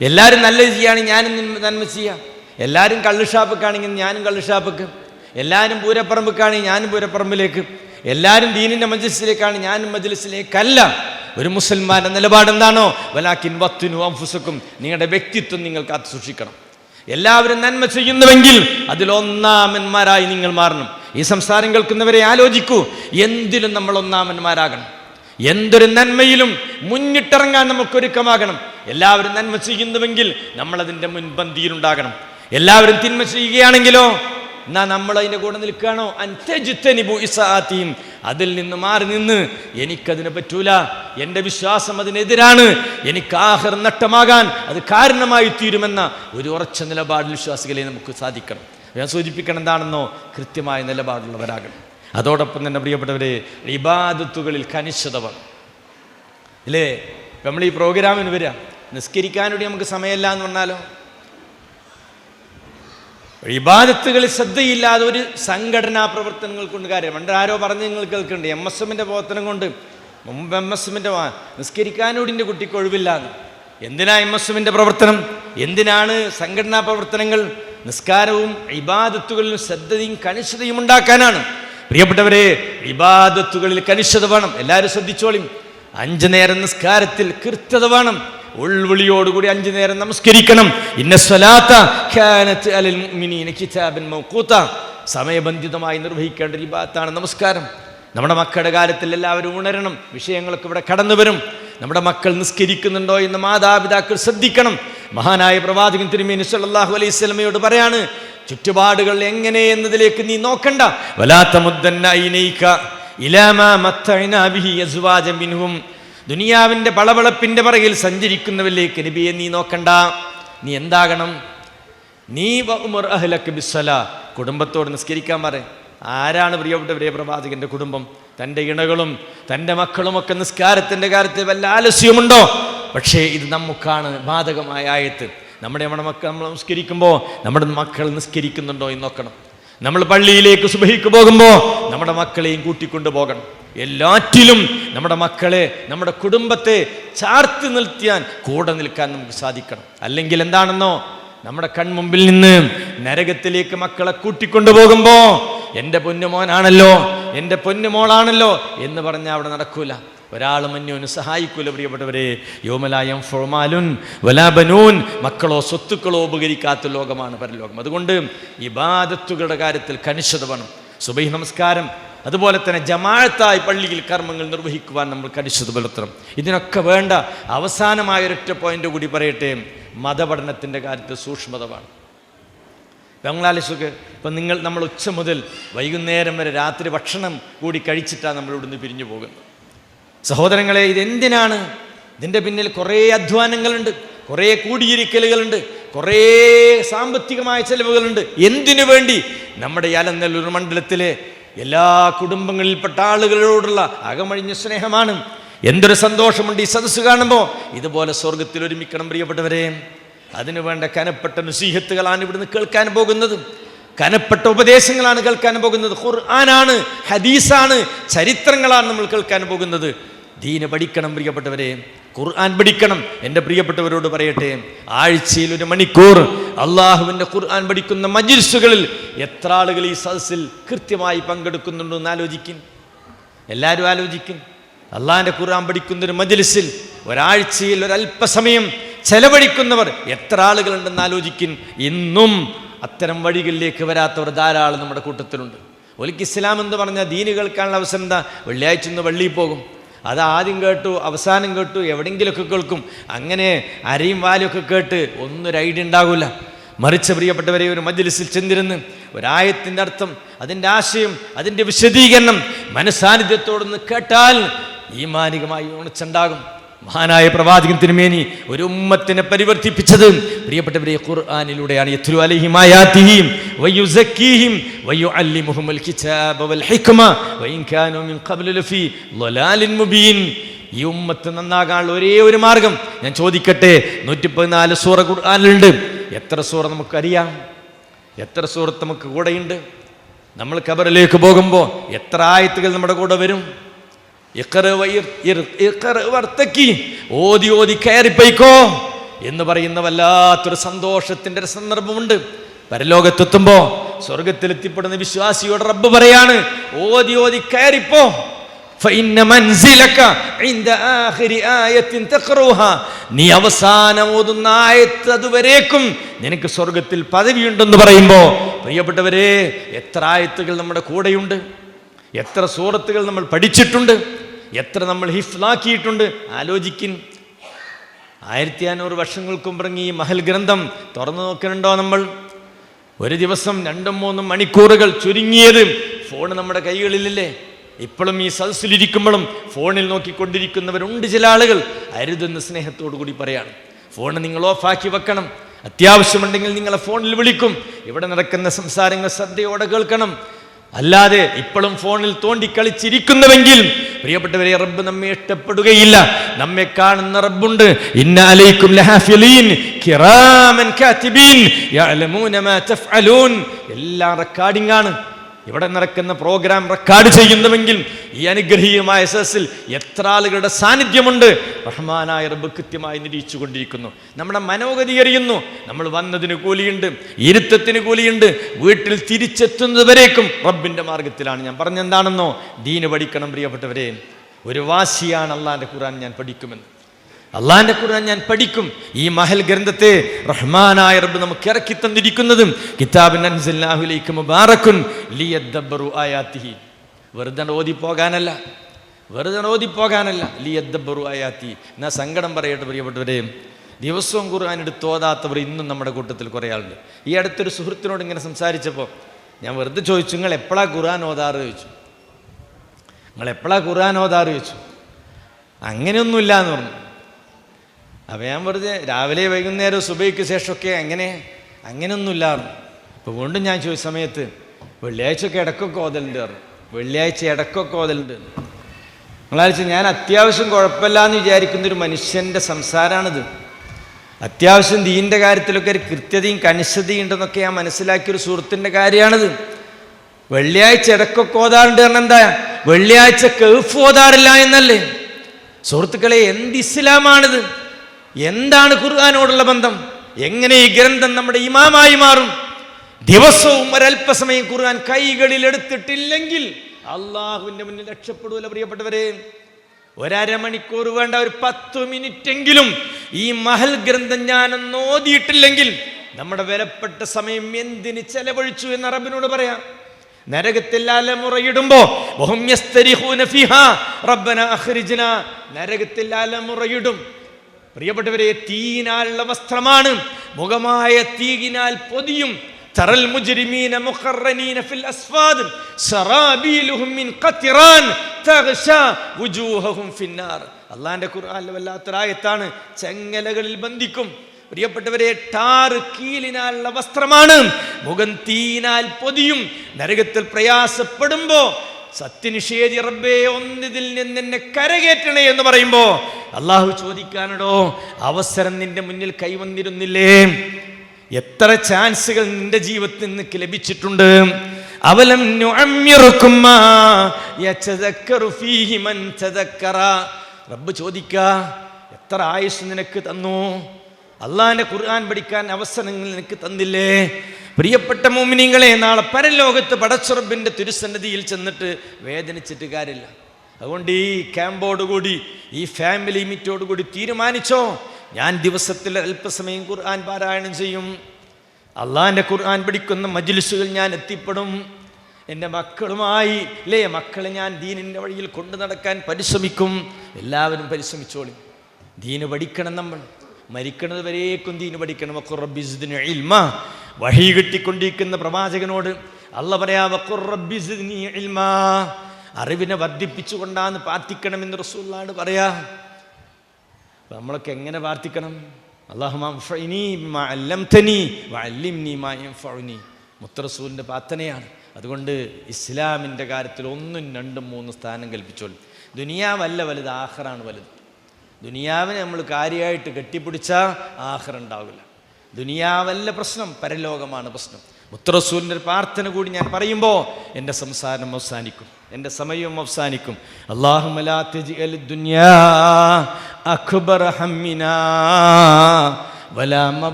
[SPEAKER 1] എല്ലാവരും നല്ലത് ചെയ്യുകയാണെങ്കിൽ ഞാനും നന്മ- ചെയ്യാം. എല്ലാവരും കള്ളുഷാപ്പക്കാണെങ്കിൽ ഞാനും കള്ളുഷാപ്പക്ക്. എല്ലാവരും പൂരപ്പറമ്പക്കാണെങ്കിൽ ഞാനും പൂരപ്പറമ്പിലേക്ക്. എല്ലാവരും ദീനിന്റെ മജ്ലിസിലേക്കാണ് ഞാനും മജ്ലിസിലേക്കല്ല. ഒരു മുസൽമാന്റെ നിലപാട് എന്താണോ വലാക്കിൻ വത്തുനു അംഫുസക്കും നിങ്ങളുടെ വ്യക്തിത്വം നിങ്ങൾ കാത്തു സൂക്ഷിക്കണം. എല്ലാവരും നന്മ ചെയ്യുന്നുവെങ്കിൽ അതിലൊന്നാമന്മാരായി നിങ്ങൾ മാറണം. ഈ സംസാരം കേൾക്കുന്നവരെ ആലോചിക്കൂ. എന്തിലും നമ്മൾ ഒന്നാമന്മാരാകണം. എന്തൊരു നന്മയിലും മുന്നിട്ടിറങ്ങാൻ നമുക്ക് ഒരുക്കമാകണം. എല്ലാവരും നന്മ ചെയ്യുന്നുവെങ്കിൽ നമ്മളതിന്റെ മുൻപന്തിയിലുണ്ടാകണം. എല്ലാവരും തിന്മ ചെയ്യുകയാണെങ്കിലോ എന്നാ നമ്മൾ അതിന്റെ കൂടെ നിൽക്കുകയാണോ? അൻതജിത്തനിബു ഇസാത്തീം അതിൽ നിന്ന് മാറി നിന്ന് എനിക്കതിന് പറ്റൂല. എന്റെ വിശ്വാസം അതിനെതിരാണ്. എനിക്ക് ആഹർ നട്ടമാകാൻ അത് കാരണമായി തീരുമെന്ന ഒരു ഉറച്ച നിലപാടിൽ വിശ്വാസികളെ നമുക്ക് സാധിക്കണം. ഞാൻ സൂചിപ്പിക്കണം എന്താണെന്നോ? കൃത്യമായ നിലപാടുള്ളവരാകണം. അതോടൊപ്പം തന്നെ പ്രിയപ്പെട്ടവരെ ഇബാദത്തുകളിൽ കനിഷ്ഠത അല്ലേ നമ്മൾ ഈ പ്രോഗ്രാമിന് വരിക. നിസ്കരിക്കാനൂടി നമുക്ക് സമയമില്ല എന്ന് പറഞ്ഞാലോ? ഇബാദത്തുകളിൽ ശ്രദ്ധയില്ലാതെ ഒരു സംഘടനാ പ്രവർത്തനങ്ങൾ കൊണ്ട് കാര്യം. പണ്ട് ആരോ പറഞ്ഞ് നിങ്ങൾ കേൾക്കുന്നുണ്ട് എം എസ് എമ്മിന്റെ പ്രവർത്തനം കൊണ്ട്. മുമ്പ് എം എസ് എമ്മിന്റെ നിസ്കരിക്കാനൂടിന്റെ കുട്ടിക്ക് ഒഴിവില്ലാന്ന് എന്തിനാ എം എസ് എമ്മിന്റെ പ്രവർത്തനം? എന്തിനാണ് സംഘടനാ പ്രവർത്തനങ്ങൾ? നിസ്കാരവും ഇബാദത്തുകളിലും ശ്രദ്ധയും കണിശതയും ഉണ്ടാക്കാനാണ്. പ്രിയപ്പെട്ടവരെ ഇബാദത്തുകളിൽ കണിശത വേണം. എല്ലാവരും ശ്രദ്ധിച്ചോളിയും അഞ്ചു നേരം നിസ്കാരത്തിൽ കൃത്യത വേണം. ഉൾവിളിയോടുകൂടി അഞ്ചു നേരം നമസ്കരിക്കണം. ഇന്ന സ്വലാത്ത സമയബന്ധിതമായി നിർവഹിക്കേണ്ട ഒരു ഭാഗത്താണ് നമസ്കാരം. നമ്മുടെ മക്കളുടെ കാര്യത്തിൽ എല്ലാവരും ഉണരണം. വിഷയങ്ങളൊക്കെ ഇവിടെ കടന്നു വരും. നമ്മുടെ മക്കൾ നിസ്കരിക്കുന്നുണ്ടോ എന്ന് മാതാപിതാക്കൾ ശ്രദ്ധിക്കണം. മഹാനായ പ്രവാചകൻ തിരുമേനി സല്ലാഹു അലൈഹി സ്വലമയോട് പറയാണ് ചുറ്റുപാടുകൾ എങ്ങനെ എന്നതിലേക്ക് നീ നോക്കണ്ട. വലാത്ത മുദ്ദന്ന ഇലാമാ മത്തഅനാ ബിഹി യസ്വാജ മിൻഹും. ദുനിയാവിന്റെ പളവളപ്പിന്റെ പറയിൽ സഞ്ചരിക്കുന്നവരിലേക്ക് നബിയെ നീ നോക്കണ്ട. നീ എന്താകണം? നീ ഉമർ അഹ്ലക്ക് ബിസ്സല. കുടുംബത്തോട് നിസ്കരിക്കാൻ പറ ആരാണ് പ്രിയപ്പെട്ടവരെ പ്രവാചകന്റെ കുടുംബം? തന്റെ ഇണകളും തന്റെ മക്കളുമൊക്കെ നിസ്കാരത്തിന്റെ കാര്യത്തിൽ വല്ല ആലസ്യമുണ്ടോ? പക്ഷേ ഇത് നമുക്കാണ് ബാധകമായ ആയത്ത്. നമ്മുടെ നമ്മുടെ മക്കൾ നമ്മൾ നിസ്കരിക്കുമ്പോൾ നമ്മുടെ മക്കൾ നിസ്കരിക്കുന്നുണ്ടോ എന്ന് നോക്കണം. നമ്മൾ പള്ളിയിലേക്ക് സുബഹിക്ക് പോകുമ്പോൾ നമ്മുടെ മക്കളെയും കൂട്ടിക്കൊണ്ടു പോകണം. എല്ലാറ്റിലും നമ്മുടെ മക്കളെ നമ്മുടെ കുടുംബത്തെ ചാർത്തി നിർത്തിയാൻ കൂടെ നിൽക്കാൻ നമുക്ക് സാധിക്കണം. അല്ലെങ്കിൽ എന്താണെന്നോ നമ്മുടെ കൺമുമ്പിൽ നിന്ന് നരകത്തിലേക്ക് മക്കളെ കൂട്ടിക്കൊണ്ടു പോകുമ്പോ എന്റെ പൊന്നുമോനാണല്ലോ എന്റെ പൊന്നുമോളാണല്ലോ എന്ന് പറഞ്ഞാൽ അവിടെ നടക്കൂല. ഒരാളും അന്യോന് സഹായിക്കൂല പ്രിയപ്പെട്ടവരെ. യോമലായം ഫോമാലുൻ വലാബനൂൻ മക്കളോ സ്വത്തുക്കളോ ഉപകരിക്കാത്ത ലോകമാണ് പരലോകം. അതുകൊണ്ട് ഇബാദത്തുകളുടെ കാര്യത്തിൽ കണിശത വേണം. സുബൈ നമസ്കാരം. അതുപോലെ തന്നെ ജമാഴത്തായി പള്ളിയിൽ കർമ്മങ്ങൾ നിർവഹിക്കുവാൻ നമ്മൾ കടിച്ചത് പുലർത്തണം. ഇതിനൊക്കെ വേണ്ട അവസാനമായ ഒരൊറ്റ പോയിന്റ് കൂടി പറയട്ടെ. മതപഠനത്തിന്റെ കാര്യത്തിൽ സൂക്ഷ്മത വേണം ബംഗ്ലാദേശൊക്കെ ഇപ്പം നിങ്ങൾ നമ്മൾ ഉച്ച മുതൽ വൈകുന്നേരം വരെ രാത്രി ഭക്ഷണം കൂടി കഴിച്ചിട്ടാണ് നമ്മൾ ഇവിടുന്ന് പിരിഞ്ഞു പോകുന്നത്. സഹോദരങ്ങളെ ഇതെന്തിനാണ്? ഇതിന്റെ പിന്നിൽ കുറേ അധ്വാനങ്ങളുണ്ട് കുറേ കൂടിയിരിക്കലുകളുണ്ട് കുറേ സാമ്പത്തികമായ ചെലവുകളുണ്ട്. എന്തിനു വേണ്ടി? നമ്മുടെ അലനല്ലൂർ മണ്ഡലത്തിലെ എല്ലാ കുടുംബങ്ങളിൽപ്പെട്ട ആളുകളോടുള്ള അകമഴിഞ്ഞ സ്നേഹമാണ്. എന്തൊരു സന്തോഷമുണ്ട് ഈ സദസ്സ് കാണുമ്പോൾ ഇതുപോലെ സ്വർഗത്തിൽ ഒരുമിക്കണം പ്രിയപ്പെട്ടവരെ. അതിനു വേണ്ട കനപ്പെട്ട നസീഹത്തുകളാണ് ഇവിടുന്ന് കേൾക്കാൻ പോകുന്നത്. കനപ്പെട്ട ഉപദേശങ്ങളാണ് കേൾക്കാൻ പോകുന്നത്. ഖുർആനാണ് ഹദീസാണ് ചരിത്രങ്ങളാണ് നമ്മൾ കേൾക്കാൻ പോകുന്നത്. ദീന് പഠിക്കണം പ്രിയപ്പെട്ടവരെ. ഖുർആൻ പഠിക്കണം. എന്റെ പ്രിയപ്പെട്ടവരോട് പറയട്ടെ. ആഴ്ചയിൽ ഒരു മണിക്കൂർ അള്ളാഹുവിന്റെ ഖുർആൻ പഠിക്കുന്ന മജിൽസുകളിൽ എത്ര ആളുകൾ ഈ സദസ്സിൽ കൃത്യമായി പങ്കെടുക്കുന്നുണ്ടോ എന്ന് ആലോചിക്കും? എല്ലാവരും ആലോചിക്കും. അള്ളാഹിന്റെ ഖുർആൻ പഠിക്കുന്ന ഒരു മജ്ലിസിൽ ഒരാഴ്ചയിൽ ഒരല്പസമയം ചെലവഴിക്കുന്നവർ എത്ര ആളുകളുണ്ടെന്ന് ആലോചിക്കും? ഇന്നും അത്തരം വഴികളിലേക്ക് വരാത്തവർ ധാരാളം നമ്മുടെ കൂട്ടത്തിലുണ്ട്. ഒലിക്ക് ഇസ്ലാം എന്ന് പറഞ്ഞാൽ ദീന് കേൾക്കാനുള്ള അവസരം എന്താ? വെള്ളിയാഴ്ച ഒന്ന് വള്ളിയിൽ പോകും. അത് ആദ്യം കേട്ടു അവസാനം കേട്ടു എവിടെയെങ്കിലുമൊക്കെ കേൾക്കും. അങ്ങനെ അരയും വാലുമൊക്കെ കേട്ട് ഒന്നൊരു ഐഡിയ ഉണ്ടാകില്ല മറിച്ച് പ്രിയപ്പെട്ടവരെ ഒരു മജ്ലിസിൽ ചെന്നിരുന്ന് ഒരായത്തിന്റെ അർത്ഥം അതിന്റെ ആശയം അതിന്റെ വിശദീകരണം മനസാന്നിധ്യത്തോടൊന്ന് കേട്ടാൽ ഈമാനികമായി മാനികമായി ഉണച്ചുണ്ടാകും മഹാനായ പ്രവാചകൻ തിരുമേനി ഒരു ഉമ്മത്തിനെ പരിവർത്തിപ്പിച്ചത്. പ്രിയപ്പെട്ടവരെ ഖുർആാനിലൂടെയാണ്. ഈ ഉമ്മത്ത് നന്നാകാനുള്ള ഒരേ ഒരു മാർഗം ഞാൻ ചോദിക്കട്ടെ. നൂറ്റി പതിനാല് സൂറ ഖുർആാനിലുണ്ട്. എത്ര സൂറ നമുക്കറിയാം? എത്ര സൂറത്ത് നമുക്ക് കൂടെയുണ്ട്? നമ്മൾ ഖബറിലേക്ക് പോകുമ്പോൾ എത്ര ആയത്തുകൾ നമ്മുടെ കൂടെ വരും? ഓതി ഓതി കയറിപ്പോയിക്കോ എന്ന് പറയുന്ന വല്ലാത്തൊരു സന്തോഷത്തിന്റെ ഒരു സന്ദർഭമുണ്ട്. പരലോകത്തെത്തുമ്പോൾ സ്വർഗത്തിലെത്തിപ്പെടുന്ന വിശ്വാസിയോട് റബ്ബ് പറയാണ് ഓതി ഓതി കയറിപ്പോ നീ അവസാനം ആയത്ത് അതുവരേക്കും നിനക്ക് സ്വർഗത്തിൽ പദവിയുണ്ടെന്ന് പറയുമ്പോൾ പ്രിയപ്പെട്ടവരെ എത്ര ആയത്തുകൾ നമ്മുടെ കൂടെയുണ്ട്? എത്ര സൂറത്തുകൾ നമ്മൾ പഠിച്ചിട്ടുണ്ട്? എത്ര നമ്മൾ ഹിഫ്ലാക്കിയിട്ടുണ്ട്? ആലോചിക്കിൻ. ആയിരത്തി അഞ്ഞൂറ് വർഷങ്ങൾക്ക് മുമ്പ് ഈ മഹൽ ഗ്രന്ഥം തുറന്നു നോക്കുന്നുണ്ടോ നമ്മൾ? ഒരു ദിവസം രണ്ടും മൂന്നും മണിക്കൂറുകൾ ചുരുങ്ങിയത് ഫോൺ നമ്മുടെ കൈകളിലില്ലേ? ഇപ്പോഴും ഈ സദസ്സിലിരിക്കുമ്പോഴും ഫോണിൽ നോക്കിക്കൊണ്ടിരിക്കുന്നവരുണ്ട് ചില ആളുകൾ. അരുതെന്ന് സ്നേഹത്തോടു കൂടി പറയാണ്. ഫോൺ നിങ്ങൾ ഓഫാക്കി വെക്കണം. അത്യാവശ്യമുണ്ടെങ്കിൽ നിങ്ങളെ ഫോണിൽ വിളിക്കും. ഇവിടെ നടക്കുന്ന സംസാരങ്ങൾ ശ്രദ്ധയോടെ കേൾക്കണം. അല്ലാതെ ഇപ്പോഴും ഫോണിൽ തോണ്ടി തോണ്ടിക്കളിച്ചിരിക്കുന്നുവെങ്കിൽ പ്രിയപ്പെട്ടവരെ റബ്ബ് നമ്മെ ഇഷ്ടപ്പെടുകയില്ല. നമ്മെ കാണുന്ന റബ്ബുണ്ട്. ഇന്ന അലൈക്കും ലഹാഫിലീൻ കിറാമൻ കാതിബീൻ യഅലമൂന മാ തഫ്അലൂൻ. എല്ലാം റെക്കോർഡിംഗ് ആണ്. ഇവിടെ നടക്കുന്ന പ്രോഗ്രാം റെക്കോർഡ് ചെയ്യുന്നുവെങ്കിൽ ഈ അനുഗ്രഹീയമായ സസിൽ എത്ര ആളുകളുടെ സാന്നിധ്യമുണ്ട്? റഹ്മാനായ റബ്ബ് കൃത്യമായി നിരീക്ഷിച്ചു കൊണ്ടിരിക്കുന്നു നമ്മുടെ മനോഗതി അറിയുന്നു. നമ്മൾ വന്നതിന് കൂലിയുണ്ട് ഇരുത്തത്തിന് കൂലിയുണ്ട്. വീട്ടിൽ തിരിച്ചെത്തുന്നതുവരേക്കും റബ്ബിന്റെ മാർഗത്തിലാണ് ഞാൻ പറഞ്ഞെന്താണെന്നോ? ദീന് പഠിക്കണം പ്രിയപ്പെട്ടവരെ. ഒരു വാശിയാണ് അള്ളാന്റെ ഖുർആൻ ഞാൻ പഠിക്കുമെന്ന്. അള്ളാന്റെ ഖുർആൻ ഞാൻ പഠിക്കും. ഈ മഹൽ ഗ്രന്ഥത്തെ റഹ്മാനായ റബ്ബ് നമുക്ക് ഇറക്കി തന്നിരിക്കുന്നതും കിതാബിൻ അൻസല്ലാഹുലൈക്കും മുബാറക്കുൻ ലിയദ്ദബറു ആയാത്തിഹി. വെറുതെ ഓതി പോകാനല്ല വെറുതെ ഓതി പോകാനല്ല ലിയദ്ദബറു ആയാത്തി എന്നാ സങ്കടം പറയട്ടെ പ്രിയപ്പെട്ടവരെ. ദിവസവും ഖുർആൻ എടുത്ത് ഓതാത്തവർ ഇന്നും നമ്മുടെ കൂട്ടത്തിൽ കുറേ ആളുണ്ട്. ഈ അടുത്തൊരു സുഹൃത്തിനോട് ഇങ്ങനെ സംസാരിച്ചപ്പോൾ ഞാൻ വെറുതെ ചോദിച്ചു നിങ്ങൾ എപ്പോഴാ ഖുർആൻ ഓതാറ്? ചോദിച്ചു. നിങ്ങൾ എപ്പോഴാണ് ഖുർആൻ ഓതാറ്? ചോദിച്ചു. അങ്ങനെയൊന്നുമില്ല എന്ന് പറഞ്ഞു. അപ്പം ഞാൻ വെറുതെ രാവിലെ വൈകുന്നേരം സുബൈക്ക് ശേഷമൊക്കെ അങ്ങനെ അങ്ങനെയൊന്നുമില്ല അപ്പോൾ വീണ്ടും ഞാൻ ചോദിച്ച സമയത്ത് വെള്ളിയാഴ്ചയൊക്കെ ഇടക്കൊക്കെ ഓതലുണ്ട് പറഞ്ഞു. വെള്ളിയാഴ്ച ഇടക്കൊക്കെ ഓതലുണ്ട് നിങ്ങളാഴ്ച ഞാൻ അത്യാവശ്യം കുഴപ്പമില്ല എന്ന് വിചാരിക്കുന്ന ഒരു മനുഷ്യന്റെ സംസാരമാണിത് അത്യാവശ്യം ദീന്റെ കാര്യത്തിലൊക്കെ ഒരു കൃത്യതയും കണിശതയും ഉണ്ടെന്നൊക്കെ ഞാൻ മനസ്സിലാക്കിയ ഒരു സുഹൃത്തിന്റെ കാര്യമാണിത്. വെള്ളിയാഴ്ച ഇടക്കൊക്കെ ഓതാറുണ്ട് കാരണം എന്താ? വെള്ളിയാഴ്ച കേഫ് ഓതാറില്ല എന്നല്ലേ? സുഹൃത്തുക്കളെ എന്ത് ഇസ്ലാമാണിത്? എന്താണ് ഖുർആാനോടുള്ള ബന്ധം? എങ്ങനെ ഈ ഗ്രന്ഥം നമ്മുടെ ഇമാമായി മാറും? ദിവസവും ഒരല്പസമയം ഖുർആൻ കൈകളിൽ എടുത്തിട്ടില്ലെങ്കിൽ അള്ളാഹുവിന്റെ മുന്നിൽ രക്ഷപ്പെടുവല്ല പ്രിയപ്പെട്ടവരെ. ഒരമണിക്കൂർ വേണ്ട ഒരു പത്ത് മിനിറ്റെങ്കിലും ഈ മഹൽ ഗ്രന്ഥം ഞാനൊന്ന് ഓതിയിട്ടില്ലെങ്കിൽ നമ്മുടെ വിലപ്പെട്ട സമയം എന്തിന് ചെലവഴിച്ചു എന്ന് അറബിനോട് പറയാം. നരകത്തിൽ അലമുറയിടുമ്പോ നരകത്തിൽ അലമുറയിടും. പ്രിയപ്പെട്ടവരെ തീയിനാലുള്ള വസ്ത്രമാണ്. മുഖമായ തീയിനാൽ പൊതിയും. തറൽ മുജ്രിമീന മുഖറനീന ഫിൽ അസ്ഫാദ് സറാബീലുഹും മിൻ تغشى وجوههم വുജൂഹഹും ഫിന്നാർ. അള്ളാന്റെ ഖുർആനിലെ വല്ലാത്തൊരായത്താണ് ചെങ്ങലകളിൽ ബന്ധിക്കും. പ്രിയപ്പെട്ടവരെ ടാറ് കീലിനാലുള്ള വസ്ത്രമാണ്. മുഖം തീനാൽ പൊതിയും. നരകത്തിൽ പ്രയാസപ്പെടുമ്പോ സത്യനിഷേധി റബ്ബേ ഒന്നിതിൽ നിന്ന് എന്നെ കരകേറ്റണേ എന്ന് പറയുമ്പോ അള്ളാഹു ചോദിക്കാനടോ അവസരം നിന്റെ മുന്നിൽ കൈവന്നിരുന്നില്ലേ? എത്ര ചാൻസുകൾ നിന്റെ ജീവിതത്തിൽ നിനക്ക് ലഭിച്ചിട്ടുണ്ട്? അവലം റബ്ബ് ചോദിക്ക എത്ര ആയുസ് നിനക്ക് തന്നു? അള്ളാഹിന്റെ ഖുർആൻ പഠിക്കാൻ അവസരങ്ങൾ നിനക്ക് തന്നില്ലേ? പ്രിയപ്പെട്ട മോമിനിങ്ങളെ നാളെ പരലോകത്ത് പടച്ചുറബിന്റെ തിരുസന്നിധിയിൽ ചെന്നിട്ട് വേദനിച്ചിട്ട് കാര്യമില്ല. അതുകൊണ്ട് ഈ ക്യാമ്പോടുകൂടി ഈ ഫാമിലി മീറ്റോടുകൂടി തീരുമാനിച്ചോ? ഞാൻ ദിവസത്തിൽ അല്പസമയം ഖുർആൻ പാരായണം ചെയ്യും. അള്ളാഹിന്റെ ഖുർആൻ പഠിക്കുന്ന മജിലിസുകൾ ഞാൻ എത്തിപ്പെടും. എന്റെ മക്കളുമായി ലേ മക്കളെ ഞാൻ ദീനിന്റെ വഴിയിൽ കൊണ്ടു നടക്കാൻ പരിശ്രമിക്കും. എല്ലാവരും പരിശ്രമിച്ചോളി. ദീന് പഠിക്കണം നമ്മൾ. മരിക്കുന്നത് വരേക്കും ദീന് പഠിക്കണം. വഖുറബിസ്ദിന് ഇൽമ. വഹി കിട്ടിക്കൊണ്ടിരിക്കുന്ന പ്രവാചകനോട് അല്ല പറയാ വഖുറബിസ്ദിനി ഇൽമ. അറിവിനെ വർദ്ധിപ്പിച്ചുകൊണ്ടാന്ന് പ്രാർത്ഥിക്കണമെന്ന് റസൂള്ളാണ് പറയാ. നമ്മളൊക്കെ എങ്ങനെ പ്രാർത്ഥിക്കണം? മുത്തറസൂലിന്റെ പ്രാർത്ഥനയാണ്. അതുകൊണ്ട് ഇസ്ലാമിന്റെ കാര്യത്തിൽ ഒന്നും രണ്ടും മൂന്നും സ്ഥാനം കൽപ്പിച്ചോളൂ. ദുനിയാവല്ല വലുത് ആഹറാണ് വലുത്. ദുനിയാവിനെ നമ്മൾ കാര്യമായിട്ട് കെട്ടിപ്പിടിച്ചാൽ ആഹർ ഉണ്ടാവില്ല. ദുനിയാവല്ല പ്രശ്നം പരലോകമാണ് പ്രശ്നം. മുത്തറസൂലിന്റെ ഒരു പ്രാർത്ഥന കൂടി ഞാൻ പറയുമ്പോൾ എന്റെ സംസാരം അവസാനിക്കും എന്റെ സമയവും അവസാനിക്കും.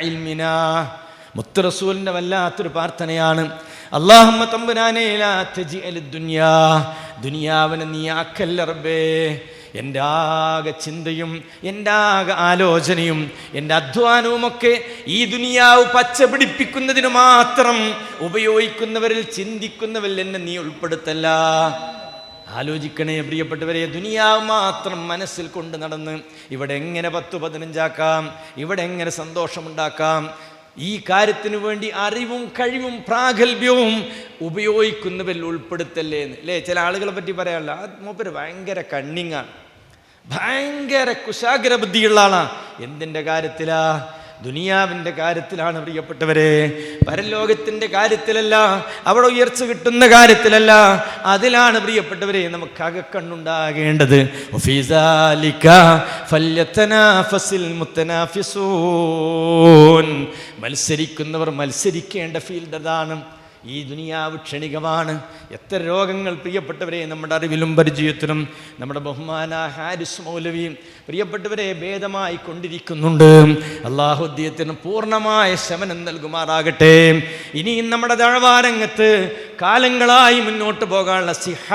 [SPEAKER 1] ഇൽമിനാ. മുത്തറസൂലിന്റെ വല്ലാത്തൊരു പ്രാർത്ഥനയാണ്. അള്ളാഹുമ്മ തമ്പുരാനേ ദുനിയാവിനെ നീ ആക്കല്ല റബ്ബേ. എന്റെ ആകെ ചിന്തയും എന്റെ ആകെ ആലോചനയും എന്റെ അധ്വാനവുമൊക്കെ ഈ ദുനിയാവ് പച്ച പിടിപ്പിക്കുന്നതിന് മാത്രം ഉപയോഗിക്കുന്നവരിൽ ചിന്തിക്കുന്നവരിൽ എന്നെ നീ ഉൾപ്പെടുത്തല്ല. ആലോചിക്കണേ പ്രിയപ്പെട്ടവരെ ദുനിയാവ് മാത്രം മനസ്സിൽ കൊണ്ട് നടന്ന് ഇവിടെ എങ്ങനെ പത്ത് പതിനഞ്ചാക്കാം ഇവിടെ എങ്ങനെ സന്തോഷമുണ്ടാക്കാം ഈ കാര്യത്തിനു വേണ്ടി അറിവും കഴിവും പ്രാഗൽഭ്യവും ഉപയോഗിക്കുന്നവരിൽ ഉൾപ്പെടുത്തല്ലേ എന്ന് അല്ലേ ചില ആളുകളെ പറ്റി പറയാനുള്ള മൂപ്പര് ഭയങ്കര കണ്ണിങ്ങാണ് ഭയങ്കര കുശാഗ്ര ബുദ്ധിയുള്ള ആളാണ് എന്തിന്റെ കാര്യത്തിലാ? ദുനിയാവിന്റെ കാര്യത്തിലാണ് പ്രിയപ്പെട്ടവരെ. പരലോകത്തിന്റെ കാര്യത്തിലല്ല അവിടെ ഉയർച്ച കിട്ടുന്ന കാര്യത്തിലല്ല. അതിലാണ് പ്രിയപ്പെട്ടവരെ നമുക്ക് അകക്കണ്ണുണ്ടാകേണ്ടത് മത്സരിക്കുന്നവർ മത്സരിക്കേണ്ട ഫീൽഡ് അതാണ്. ഈ ദുനിയാവ് ക്ഷണികമാണ്. എത്ര രോഗങ്ങൾ പ്രിയപ്പെട്ടവരെ നമ്മുടെ അറിവിലും പരിചയത്തിലും നമ്മുടെ ബഹുമാന ഹാരിസ് മൗലവിയും പ്രിയപ്പെട്ടവരെ ഭേദമായി കൊണ്ടിരിക്കുന്നുണ്ട്. അള്ളാഹുദ്ദീയത്തിന് പൂർണമായ ശമനം നൽകുമാറാകട്ടെ. ഇനിയും നമ്മുടെ ദഴവാരംഗത്ത് കാലങ്ങളായി മുന്നോട്ട് പോകാനുള്ള സിഹ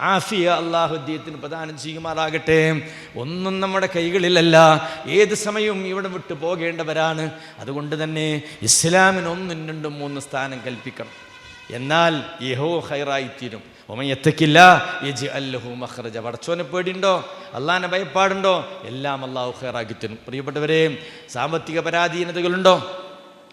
[SPEAKER 1] ആഫിയ അള്ളാഹുദ്ദീയത്തിന് പ്രദാനം ചെയ്യുമാറാകട്ടെ. ഒന്നും നമ്മുടെ കൈകളിലല്ല. ഏത് സമയവും ഇവിടെ വിട്ടു പോകേണ്ടവരാണ്. അതുകൊണ്ട് തന്നെ ഇസ്ലാമിന് ഒന്നും രണ്ടും മൂന്ന് സ്ഥാനം കൽപ്പിക്കണം. എന്നാൽ യഹോ ഹൈറായിത്തീരും. ഒമയത്തക്കില്ല യജി അല്ലഹു മഹ്റജ വടച്ചോനെ പേടിയുണ്ടോ? അള്ളാഹിനെ ഭയപ്പാടുണ്ടോ? എല്ലാം അള്ളാഹു ഹൈറാക്കി തരും. പ്രിയപ്പെട്ടവരെ സാമ്പത്തിക പരാധീനതകളുണ്ടോ?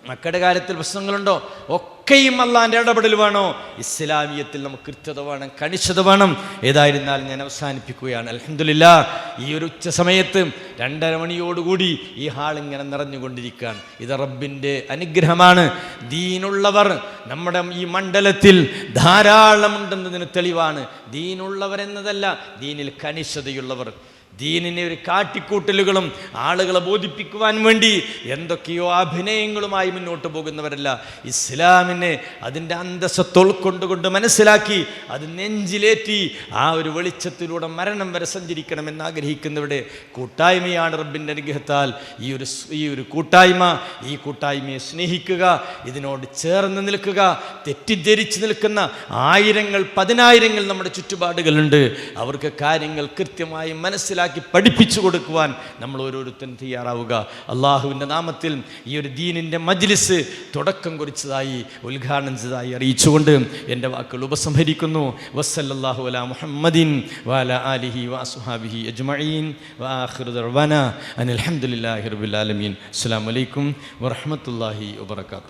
[SPEAKER 1] മക്കളുടെ കാര്യത്തിൽ പ്രശ്നങ്ങളുണ്ടോ? ഒക്കെയും അള്ളാന്റെ ഇടപെടൽ വേണോ? ഇസ്ലാമിയത്തിൽ നമുക്ക് കൃത്യത വേണം കണിശത വേണം. ഏതായിരുന്നാലും ഞാൻ അവസാനിപ്പിക്കുകയാണ്. അലഹമില്ല ഈ ഒരു ഉച്ച സമയത്ത് രണ്ടര മണിയോടുകൂടി ഈ ഹാൾ ഇങ്ങനെ നിറഞ്ഞുകൊണ്ടിരിക്കുകയാണ്. ഇത് റബ്ബിന്റെ അനുഗ്രഹമാണ്. ദീനുള്ളവർ നമ്മുടെ ഈ മണ്ഡലത്തിൽ ധാരാളമുണ്ടെന്നതിന് തെളിവാണ്. ദീനുള്ളവർ എന്നതല്ല ദീനിൽ കണിശതയുള്ളവർ. ദീനിനെ ഒരു കാട്ടിക്കൂട്ടലുകളും ആളുകളെ ബോധിപ്പിക്കുവാൻ വേണ്ടി എന്തൊക്കെയോ അഭിനയങ്ങളുമായി മുന്നോട്ട് പോകുന്നവരല്ല. ഇസ്ലാമിനെ അതിന്റെ അന്തസ്സത്തൊൾക്കൊണ്ടുകൊണ്ട് മനസ്സിലാക്കി അത് നെഞ്ചിലേറ്റി ആ ഒരു വെളിച്ചത്തിലൂടെ മരണം വരെ സഞ്ചരിക്കണമെന്ന് ആഗ്രഹിക്കുന്നവരുടെ കൂട്ടായ്മയാണ് റബ്ബിന്റെ അനുഗ്രഹത്താൽ. ഈ ഒരു ഈ ഒരു കൂട്ടായ്മ ഈ കൂട്ടായ്മയെ സ്നേഹിക്കുക ഇതിനോട് ചേർന്ന് നിൽക്കുക തെറ്റിദ്ധരിച്ച് നിൽക്കുന്ന ആയിരങ്ങൾ പതിനായിരങ്ങൾ നമ്മുടെ ചുറ്റുപാടുകളുണ്ട്. അവർക്ക് കാര്യങ്ങൾ കൃത്യമായി മനസ്സിലാക്കി പഠിപ്പിച്ചു കൊടുക്കുവാൻ നമ്മൾ ഓരോരുത്തരും തയ്യാറാവുക. അള്ളാഹുവിന്റെ നാമത്തിൽ ഈ ഒരു ദീനിന്റെ മജ്ലിസ് തുടക്കം കുറിച്ചതായി ഉദ്ഘാടനം ചെയ്തതായി അറിയിച്ചുകൊണ്ട് എന്റെ വാക്കുകൾ ഉപസംഹരിക്കുന്നു. വസ്സല്ലാഹു അല മുഹമ്മദിൻ വാല ആലിഹി വാസുഹാബിഹി അജ്മഈൻ. വാഖിറുദർവന അനിൽ അൽഹംദുലില്ലാഹി റബ്ബിൽ ആലമീൻ. അസ്സലാമു അലൈക്കും വറഹ്മത്തുള്ളാഹി വബറകാതുഹു.